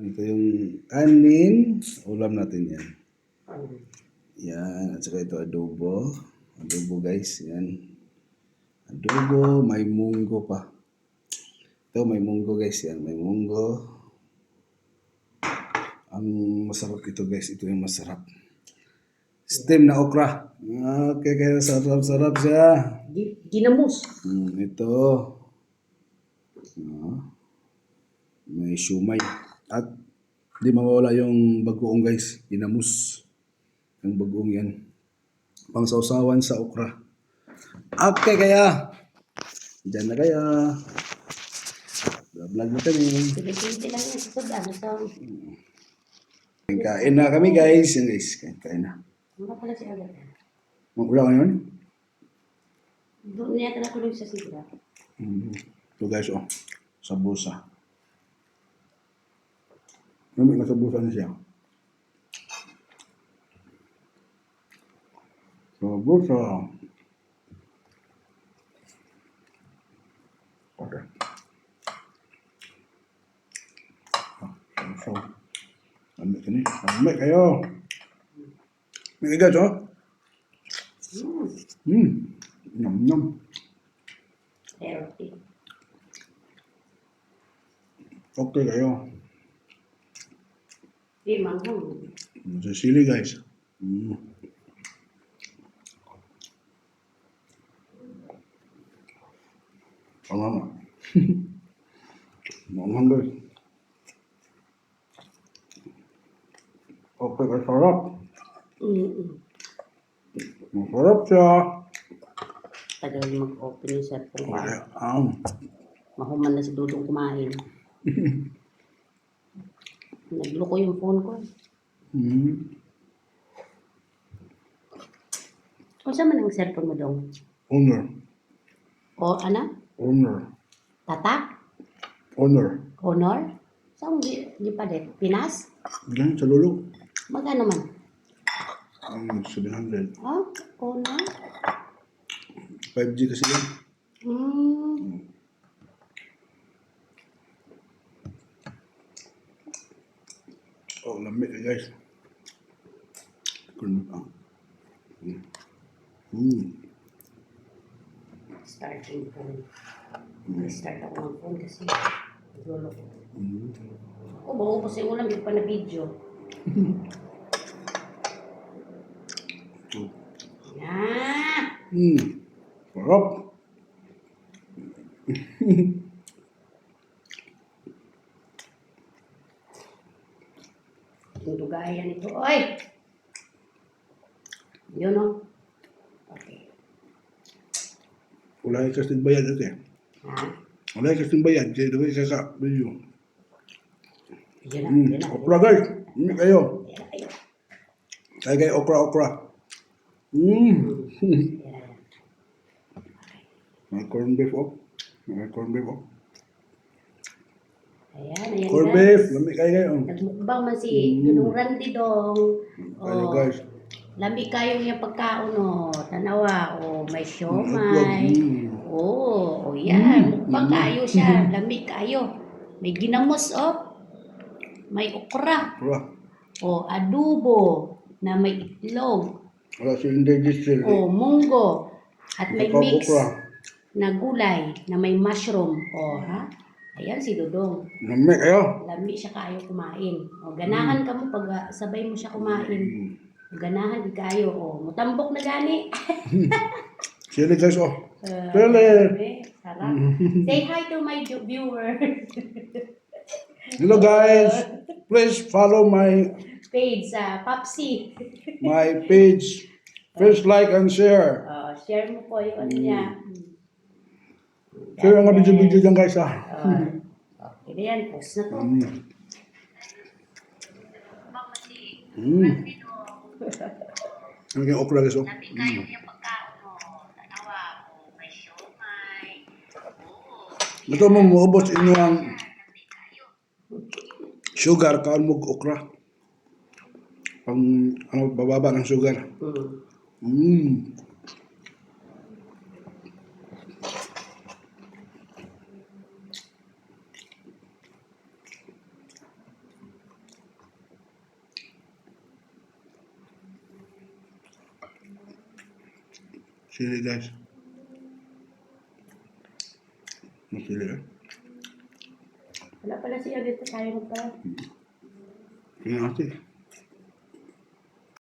Ito yung kanin. Ulam natin yan. Yan. At saka ito adobo. Adobo guys. Yan. Adobo. May munggo pa. Ito may munggo guys. Yan. May munggo. Ang masarap ito guys. Ito yung masarap. Steam na okra. Okay, kaya sarap-sarap siya. Gi- Ginamos. Hmm, ito. Ah. may shumay. At di mawala yung bagoong guys. Inamus. Yung bagoong yan. Pang sausawan sa okra. Okay kaya. Diyan na kaya. Vlog na kami. Sige-sige lang yan. Sa ano sa... Kain na kami guys. Yan guys. Kain, kain na. Ano pala si Agat? Mag-ulang ngayon? Doon niya ka nakulong sa sigla. Mm. Ito guys oh. Sabusa. May nasabusa na siya. Sabusa. Okay. Ah, So, ambil sini. Ambil kayo. May guys oh. Hmm. Hmm. Nom nom. Healthy. Okay kayo. Di manghang. Sa sili guys. Mm. Tama Manghang guys. Okay, masarap. Mm-mm. Masarap siya. Tagal mag-open yung cellphone ko. Ay, um, Mahuman na si Dudong kumain. Nagloko yung phone ko. mm, Kung saan man ang cellphone mo dong? owner. O ano? Owner. Tatak? Owner. Honor? Saan di, di pa din? Pinas? Yan, sa lulo. Magkano man? Ang 700. Ah, honor? 5G kasi yan. Hmm. Oh, lamig eh, guys. Kunin pa. Mm. Mm. Starting phone. Start ako ng phone kasi lolo ko. Mm. Ako, bago pa sa ulam, hindi pa na video. Ito. Ah! Mm. Sarap. Yung dugayan ito. Oy! Yun o. Okay. Wala yung kasing bayad ito eh. Ha? Wala yung kasing bayad. Kaya daway ka sa video. Yan na, Mm. yan na. Okra guys. Hindi kayo. Yan na kayo. Kaya kayo okra okra. Mm. Yan na, yan. May corn beef oh. May corn beef oh. Ayan, ayan Corn beef. Lamig kayo kayo. Nagmukbang man si Dudong Randy dong. Kaya Oh, guys. lambi kayo yung pagkaon o. Tanawa o may siomay. Mm. Oo, oh, yan. Mukbang kayo siya. Lamig kayo. May ginamos oh. May okra. Okra. O adobo na may itlog. Wala si indigestion. O munggo. At may mix na gulay na may mushroom. O ha? Ayan si Dodong. Lamig kayo. Lami siya kayo kumain. O ganahan ka mo pag ah, sabay mo siya kumain. Mm. Ganahan di kayo. O mutambok na gani. Sili guys oh. Uh, Pele. Sarap. Say hi to my jo- viewer. Hello guys. Please follow my Page sa Papsi. my page. Please like and share. Uh, share mo po ano niya. Share ang video-video dyan guys ah. Uh, okay na yan. Post na to. Mm. Mm. Ang yung okra guys oh. Mm. Ito mo maubos inyo ang sugar kaon mo okra. Pang ano bababa ng sugar. Hmm. Mm. Masili eh. Wala pala siya dito tayo magpa. Tingnan natin.